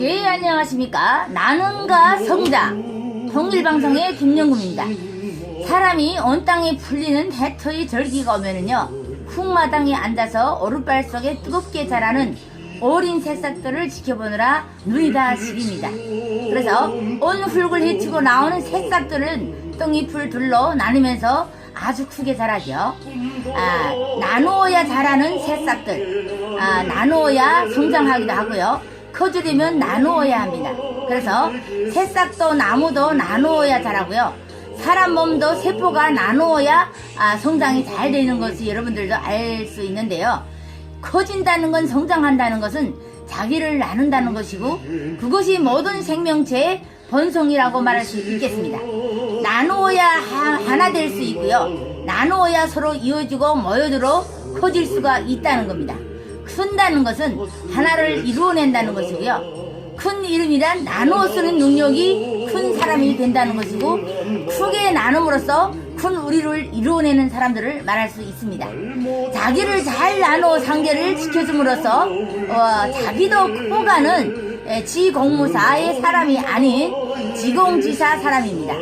예, 안녕하십니까. 나눔과 성장. 통일방송의 김영구입니다. 사람이 온 땅에 풀리는 해토의 절기가 오면은요, 흙마당에 앉아서 오른발 속에 뜨겁게 자라는 어린 새싹들을 지켜보느라 눈이 다 시립니다. 그래서 온 흙을 헤치고 나오는 새싹들은 똥잎을 둘러 나누면서 아주 크게 자라죠. 아, 나누어야 자라는 새싹들. 아, 나누어야 성장하기도 하고요. 커지려면 나누어야 합니다. 그래서 새싹도 나무도 나누어야 자라고요. 사람 몸도 세포가 나누어야 아, 성장이 잘 되는 것이 여러분들도 알 수 있는데요. 커진다는 건 성장한다는 것은 자기를 나눈다는 것이고 그것이 모든 생명체의 본성이라고 말할 수 있겠습니다. 나누어야 하- 하나 될 수 있고요. 나누어야 서로 이어지고 모여들어 커질 수가 있다는 겁니다. 큰다는 것은 하나를 이루어낸다는 것이고요. 큰 이름이란 나누어 쓰는 능력이 큰 사람이 된다는 것이고 크게 나눔으로써 큰 우리를 이루어내는 사람들을 말할 수 있습니다. 자기를 잘 나누어 상대를 지켜줌으로써 어, 자기도 커가는 에, 지공무사의 사람이 아닌 지공지사 사람입니다.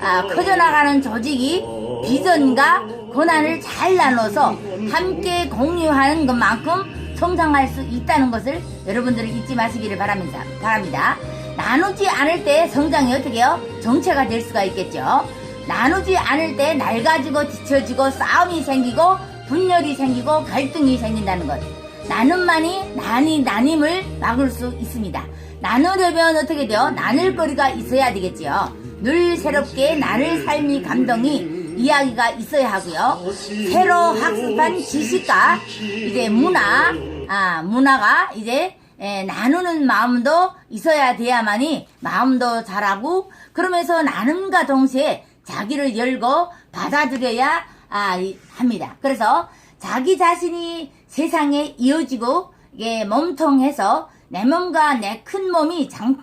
아, 커져나가는 조직이 비전과 고난을 잘 나눠서 함께 공유하는 것만큼 성장할 수 있다는 것을 여러분들은 잊지 마시기를 바랍니다. 바랍니다. 나누지 않을 때 성장이 어떻게요? 정체가 될 수가 있겠죠. 나누지 않을 때 낡아지고 뒤처지고 싸움이 생기고 분열이 생기고 갈등이 생긴다는 것. 나눔만이 나니 나님을 막을 수 있습니다. 나누려면 어떻게 돼요? 나눌 거리가 있어야 되겠지요. 늘 새롭게 나를 삶이 감동이 이야기가 있어야 하고요. 새로 학습한 지식과 이제 문화, 아, 문화가 이제 에, 나누는 마음도 있어야 돼야만이 마음도 자라고 그러면서 나눔과 동시에 자기를 열고 받아들여야 아, 이- 합니다. 그래서 자기 자신이 세상에 이어지고 이게 몸통해서 내 몸과 내 큰 몸이 장,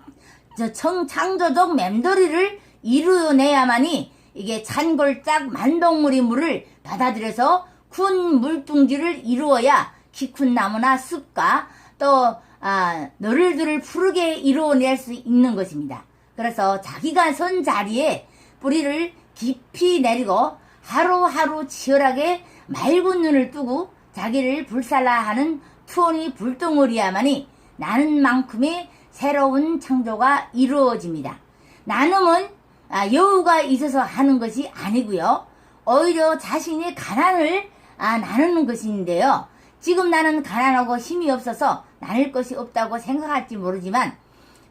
저 청, 창조적 맴돌이를 이루어내야만이 이게 찬골짝 만동물이 물을 받아들여서 큰 물둥지를 이루어야 키큰 나무나 숲과 또 아, 너를들을 푸르게 이루어낼 수 있는 것입니다. 그래서 자기가 선 자리에 뿌리를 깊이 내리고 하루하루 치열하게 맑은 눈을 뜨고 자기를 불살라하는 투혼이 불덩어리야만이 나는 만큼의 새로운 창조가 이루어집니다. 나눔은 아, 여우가 있어서 하는 것이 아니고요. 오히려 자신의 가난을 아, 나누는 것인데요. 지금 나는 가난하고 힘이 없어서 나눌 것이 없다고 생각할지 모르지만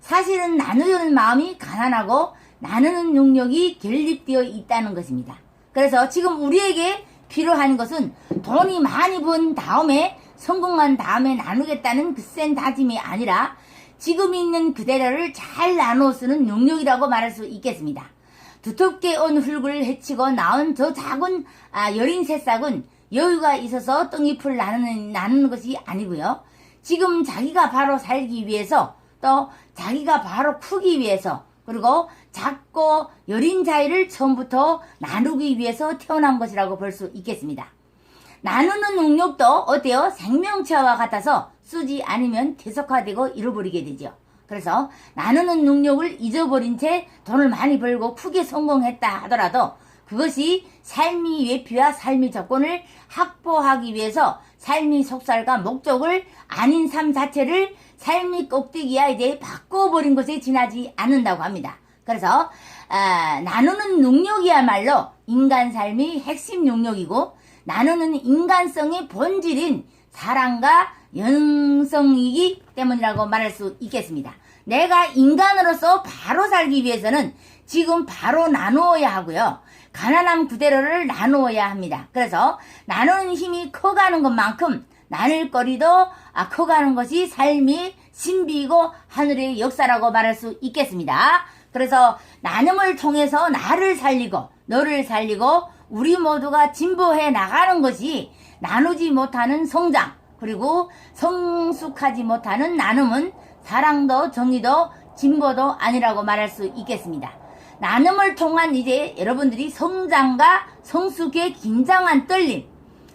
사실은 나누려는 마음이 가난하고 나누는 능력이 결립되어 있다는 것입니다. 그래서 지금 우리에게 필요한 것은 돈이 많이 번 다음에 성공한 다음에 나누겠다는 그 센 다짐이 아니라 지금 있는 그대로를 잘 나누어 쓰는 능력이라고 말할 수 있겠습니다. 두텁게 온 흙을 헤치고 나온 저 작은 아, 여린 새싹은 여유가 있어서 똥잎을 나누는, 나누는 것이 아니고요. 지금 자기가 바로 살기 위해서 또 자기가 바로 크기 위해서 그리고 작고 여린 자유를 처음부터 나누기 위해서 태어난 것이라고 볼 수 있겠습니다. 나누는 능력도 어때요? 생명체와 같아서 쓰지 않으면 계속화되고 잃어버리게 되죠. 그래서 나누는 능력을 잊어버린 채 돈을 많이 벌고 크게 성공했다 하더라도 그것이 삶의 외피와 삶의 조건을 확보하기 위해서 삶의 속살과 목적을 아닌 삶 자체를 삶의 꼭대기야 이제 바꿔버린 것에 지나지 않는다고 합니다. 그래서 아, 나누는 능력이야말로 인간 삶의 핵심 능력이고 나누는 인간성의 본질인 사랑과 영성이기 때문이라고 말할 수 있겠습니다. 내가 인간으로서 바로 살기 위해서는 지금 바로 나누어야 하고요. 가난함 그대로를 나누어야 합니다. 그래서 나누는 힘이 커가는 것만큼 나눌 거리도 아, 커가는 것이 삶이 신비이고 하늘의 역사라고 말할 수 있겠습니다. 그래서 나눔을 통해서 나를 살리고 너를 살리고 우리 모두가 진보해 나가는 것이 나누지 못하는 성장 그리고 성숙하지 못하는 나눔은 사랑도 정의도 진보도 아니라고 말할 수 있겠습니다. 나눔을 통한 이제 여러분들이 성장과 성숙의 긴장한 떨림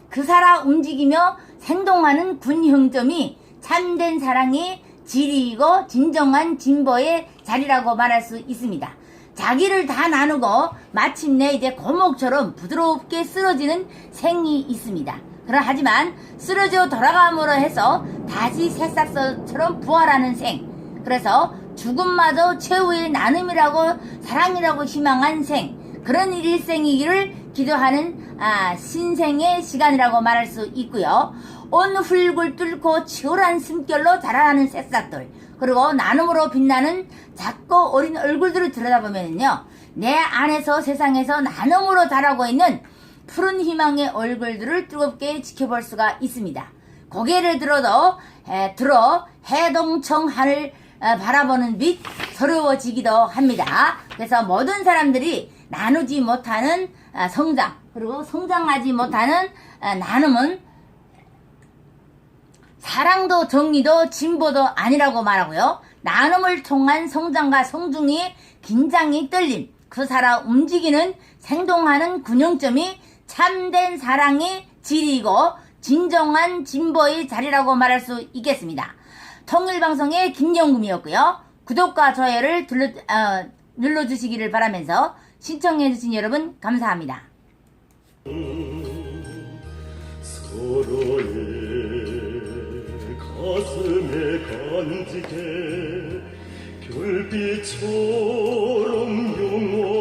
그 살아 움직이며 생동하는 군형점이 참된 사랑의 질이고 진정한 진보의 자리라고 말할 수 있습니다. 자기를 다 나누고 마침내 이제 고목처럼 부드럽게 쓰러지는 생이 있습니다. 그러 하지만 쓰러져 돌아감으로 해서 다시 새싹처럼 부활하는 생. 그래서 죽음마저 최후의 나눔이라고 사랑이라고 희망한 생. 그런 일생이기를 기도하는 아, 신생의 시간이라고 말할 수 있고요. 온 흙을 뚫고 치열한 숨결로 자라나는 새싹들 그리고 나눔으로 빛나는 작고 어린 얼굴들을 들여다보면요. 내 안에서 세상에서 나눔으로 자라고 있는 푸른 희망의 얼굴들을 뜨겁게 지켜볼 수가 있습니다. 고개를 들어도 에, 들어 해동청 하늘 어, 바라보는 빛 서러워지기도 합니다. 그래서 모든 사람들이 나누지 못하는 아, 성장 그리고 성장하지 못하는 아, 나눔은 사랑도 정의도 진보도 아니라고 말하고요. 나눔을 통한 성장과 성중의 긴장이 떨림, 그 살아 움직이는 생동하는 균형점이 참된 사랑의 질이고 진정한 진보의 자리라고 말할 수 있겠습니다. 통일방송의 김영금이었고요. 구독과 좋아요를 둘러, 어, 눌러주시기를 바라면서 신청해주신 여러분 감사합니다. 가슴에 간직해 별빛처럼 영원